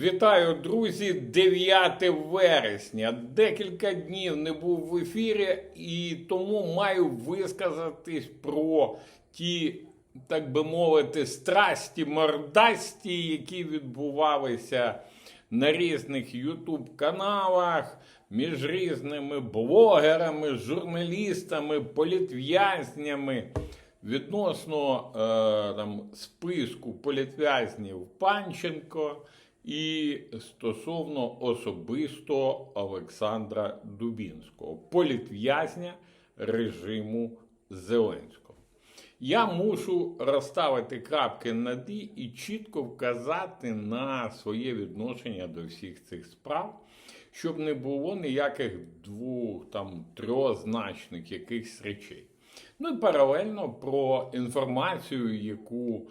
Вітаю, друзі! 9 вересня. Декілька днів не був в ефірі, і тому маю висказатись про ті, так би мовити, страсті мордасті, які відбувалися на різних ютуб-каналах, між різними блогерами, журналістами, політв'язнями. Відносно е, там, списку політв'язнів Панченко і стосовно особисто Олександра Дубінського, політв'язня режиму Зеленського. Я мушу розставити крапки над «і» і чітко вказати на своє відношення до всіх цих справ, щоб не було ніяких двох там трьохзначних якихось речей. Ну і паралельно про інформацію, яку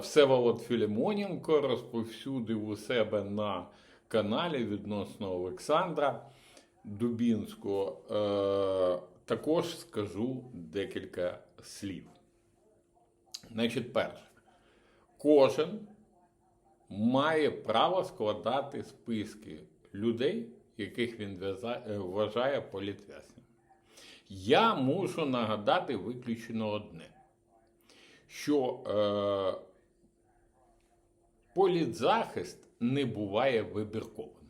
Всеволод Філімоненко розповсюдив у себе на каналі відносно Олександра Дубінського, е, також скажу декілька слів. Значить, перше, кожен має право складати списки людей, яких він е, вважає політв'язнями. Я мушу нагадати виключно одне, що е, політзахист не буває вибірковим.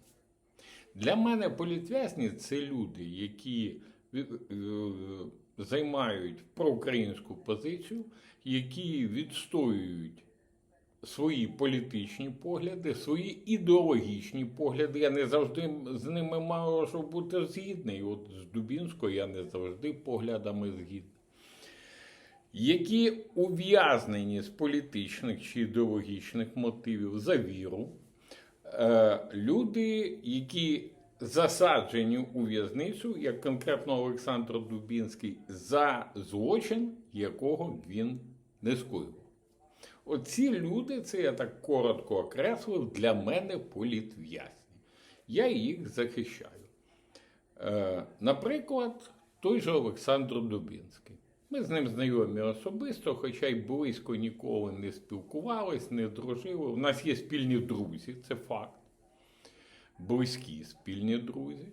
Для мене політв'язні це люди, які е, займають проукраїнську позицію, які відстоюють свої політичні погляди, свої ідеологічні погляди. Я не завжди з ними можу бути згідний. От з Дубінською я не завжди поглядами згідний. Які ув'язнені з політичних чи ідеологічних мотивів за віру, е, люди, які засаджені у в'язницю, як конкретно Олександр Дубінський, за злочин, якого він не скоїв. Оці люди, це я так коротко окреслив, для мене політв'язні. Я їх захищаю. Е, наприклад, той же Олександр Дубінський. Ми з ним знайомі особисто, хоча й близько ніколи не спілкувались, не дружили. У нас є спільні друзі, це факт. Близькі спільні друзі.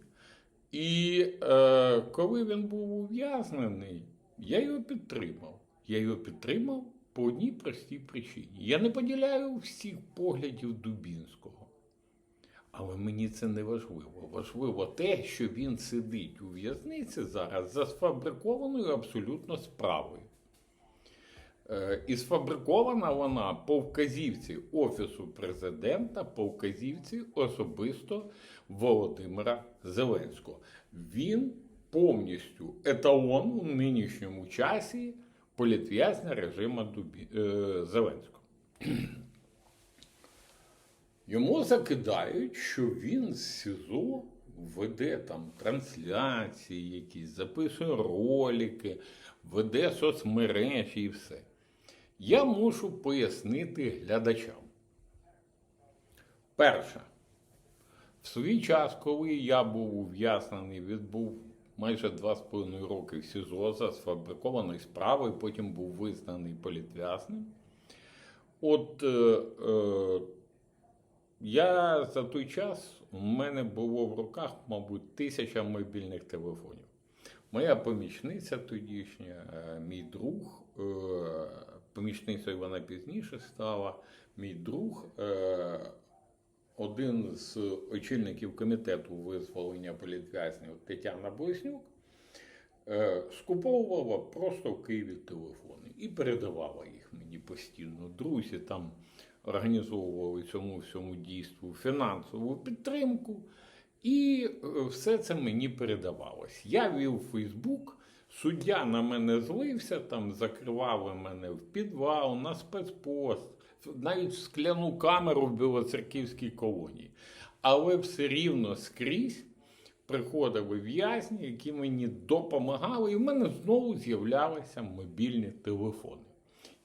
І е, коли він був ув'язнений, я його підтримав. Я його підтримав по одній простій причині. Я не поділяю всіх поглядів Дубінського. Але мені це не важливо. Важливо те, що він сидить у в'язниці зараз за сфабрикованою абсолютно справою. Е, І сфабрикована вона по вказівці Офісу президента, по вказівці особисто Володимира Зеленського. Він повністю еталон у нинішньому часі політв'язня режиму е, Зеленського. Йому закидають, що він з СІЗО веде там трансляції, якісь, записує ролики, веде соцмережі і все. Я мушу пояснити глядачам. Перше, в свій час, коли я був ув'язнений, відбув майже два з половиною роки в СІЗО за сфабрикованою справою, потім був визнаний політв'язним. От е, е, я за той час у мене було в руках, мабуть, тисяча мобільних телефонів. Моя помічниця тодішня, е, мій друг, е, помічницею вона пізніше стала, мій друг, е, один з очільників комітету визволення політв'язнів Тетяна Блиснюк, е, скуповувала просто в Києві телефони і передавала їх мені постійно. Друзі там організовували цьому всьому дійству фінансову підтримку, і е, все це мені передавалось. Я вів Фейсбук, суддя на мене злився, там закривали мене в підвал, на спецпост, навіть в скляну камеру в Білоцерківській колонії. Але все рівно скрізь приходили в'язні, які мені допомагали, і в мене знову з'являлися мобільні телефони.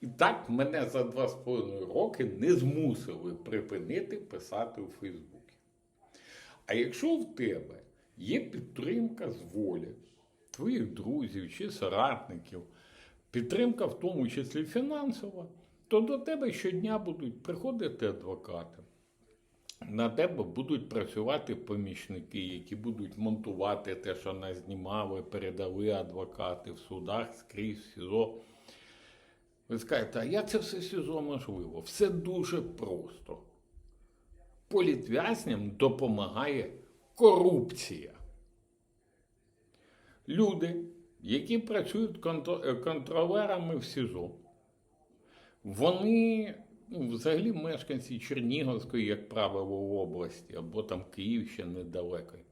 І так мене за два з половиною роки не змусили припинити писати у Фейсбуці. А якщо в тебе є підтримка з волі твоїх друзів чи соратників, підтримка в тому числі фінансова, то до тебе щодня будуть приходити адвокати, на тебе будуть працювати помічники, які будуть монтувати те, що нас знімали, передали адвокати в судах скрізь, СІЗО. Ви скажете, а як це все СІЗО можливо? Все дуже просто. Політв'язням допомагає корупція. Люди, які працюють е, контролерами в СІЗО, вони ну, взагалі мешканці Чернігівської, як правило, області, або там Київщини далекої.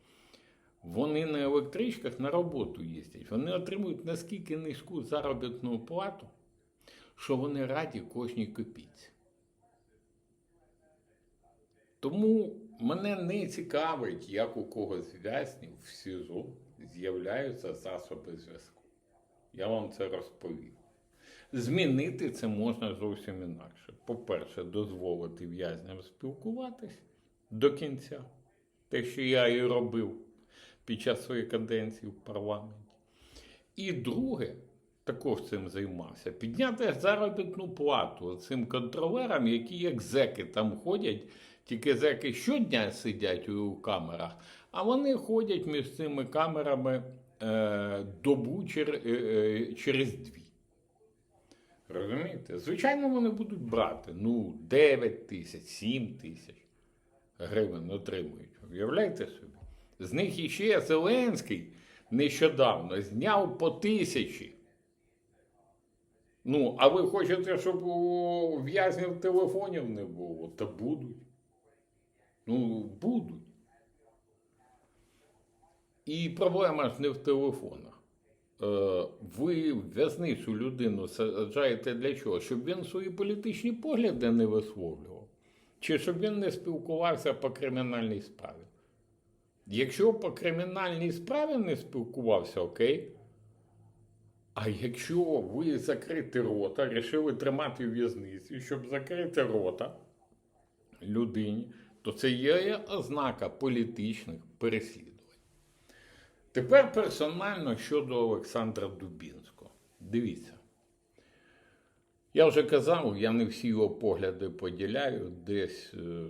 Вони на електричках на роботу їздять. Вони отримують наскільки низьку заробітну плату, що вони раді кожній копійці. Тому мене не цікавить, як у когось в'язнів в СІЗО з'являються засоби зв'язку. Я вам це розповів. Змінити це можна зовсім інакше. По-перше, дозволити в'язням спілкуватись до кінця, те, що я і робив під час своєї каденції в парламенті. І друге, також цим займався, підняти заробітну плату цим контролерам, які як зеки там ходять, тільки зеки щодня сидять у камерах, а вони ходять між цими камерами е, добу чер- е, е, через дві. Розумієте? Звичайно, вони будуть брати ну, 9 тисяч, 7 тисяч гривень отримують. Уявляєте собі? З них іще Зеленський нещодавно зняв по тисячі. Ну, а ви хочете, щоб у в'язнів телефонів не було? Та будуть. Ну, будуть. І проблема ж не в телефонах. Е, Ви в'язницю людину саджаєте для чого? Щоб він свої політичні погляди не висловлював, чи щоб він не спілкувався по кримінальній справі. Якщо по кримінальній справі не спілкувався, окей. А якщо ви закрити рота, рішили тримати в в'язниці, щоб закрити рота людині, то це є ознака політичних переслідувань. Тепер персонально щодо Олександра Дубінського. Дивіться. Я вже казав, я не всі його погляди поділяю, десь е,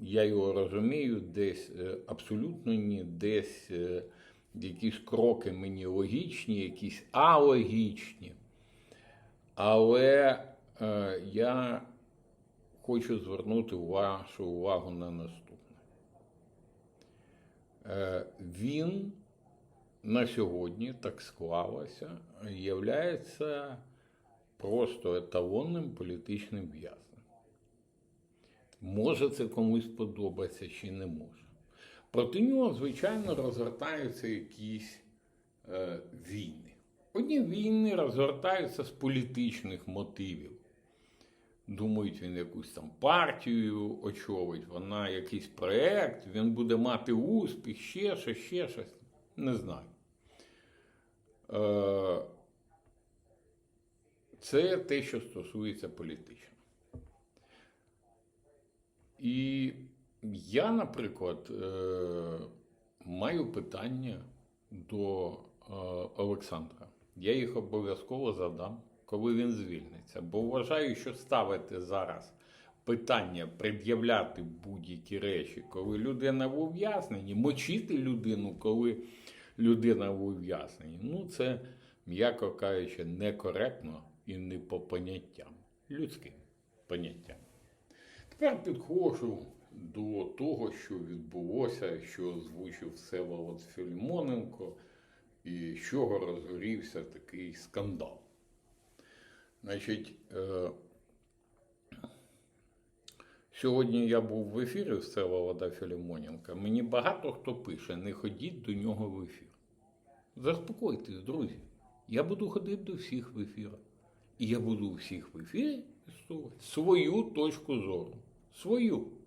я його розумію, десь е, абсолютно ні, десь е, якісь кроки мені логічні, якісь алогічні. Але е, я хочу звернути вашу увагу на наступне. Е, він на сьогодні, так склалося, являється просто еталонним політичним в'язнем. Може це комусь подобається чи не може. Проти нього, звичайно, розгортаються якісь е, війни. Одні війни розгортаються з політичних мотивів. Думають, він якусь там партію очолить, вона якийсь проєкт, він буде мати успіх, ще щось, ще щось. Не знаю. Е, Це те, що стосується політично. І я, наприклад, е, маю питання до е, Олександра. Я їх обов'язково задам, коли він звільниться. Бо вважаю, що ставити зараз питання пред'являти будь-які речі, коли людина в ув'язненні, мочити людину, коли людина в ув'язненні. Ну, це, м'яко кажучи, некоректно і не по поняттям, людським поняттям. Тепер підходжу до того, що відбулося, що озвучив Всеволод Філімоненко, і з чого розгорівся такий скандал. Значить, е, сьогодні я був в ефірі Всеволода Філімоненка. Мені багато хто пише, не ходіть до нього в ефір. Заспокойтесь, друзі. Я буду ходити до всіх в ефір. І я буду у всіх в ефірі свою точку зору. Свою.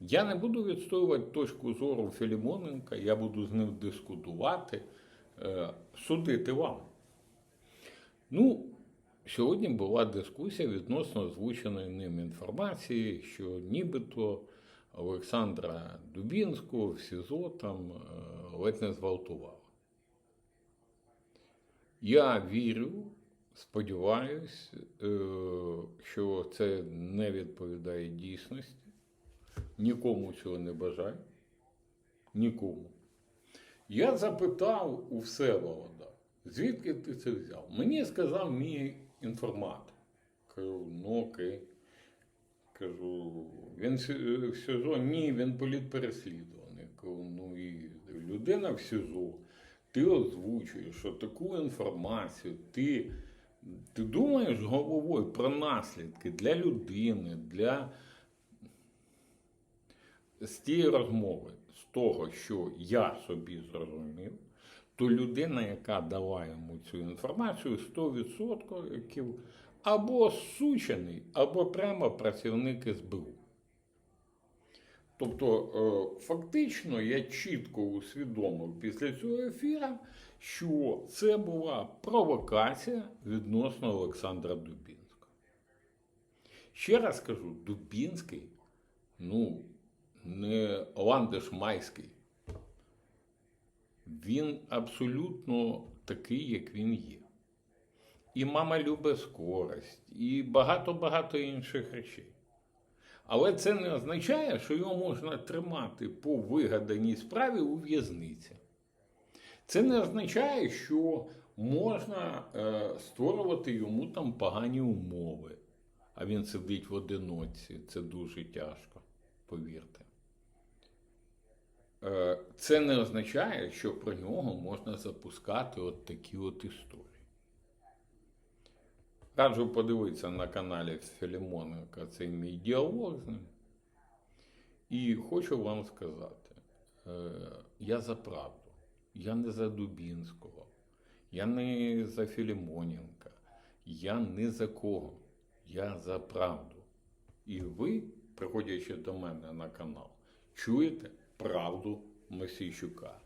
Я не буду відстоювати точку зору Філімоненка, я буду з ним дискутувати, е, судити вам. Ну, сьогодні була дискусія відносно озвученої ним інформації, що нібито Олександра Дубінського в СІЗО там е, ледь не зґвалтували. Я вірю Сподіваюсь, е, що це не відповідає дійсності. Нікому цього не бажаю. Нікому. Я запитав у Всеволода, звідки ти це взяв? Мені сказав мій інформатор. Кажу, ну окей. Кажу, він в СІЗО, ні, він політпереслідуваний. Кажу, ну і людина в СІЗО, ти озвучуєш що таку інформацію, ти, ти думаєш головою про наслідки для людини, для з тієї розмови, з того, що я собі зрозумів, то людина, яка дала йому цю інформацію, 100% або сучений, або прямо працівник СБУ. Тобто, е, фактично, я чітко усвідомив після цього ефіра, що це була провокація відносно Олександра Дубінського. Ще раз кажу, Дубінський, ну, не ландиш майський. Він абсолютно такий, як він є. І мама любить скорость, і багато-багато інших речей. Але це не означає, що його можна тримати по вигаданій справі у в'язниці. Це не означає, що можна е, створювати йому там погані умови. А він сидить в одиноці. Це дуже тяжко, повірте. Е, це не означає, що про нього можна запускати от такі от історії. Раджу подивитися на каналі Філімоненка цей мій діалог з ним. І хочу вам сказати: е, я за правду, я не за Дубінського, я не за Філімоненка, я не за кого. Я за правду. І ви, приходячи до мене на канал, чуєте правду Месійчука.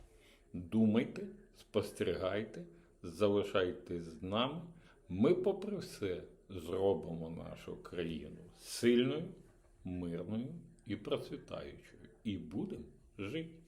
Думайте, спостерігайте, залишайтесь з нами. Ми, попри все, зробимо нашу країну сильною, мирною і процвітаючою. І будемо жити.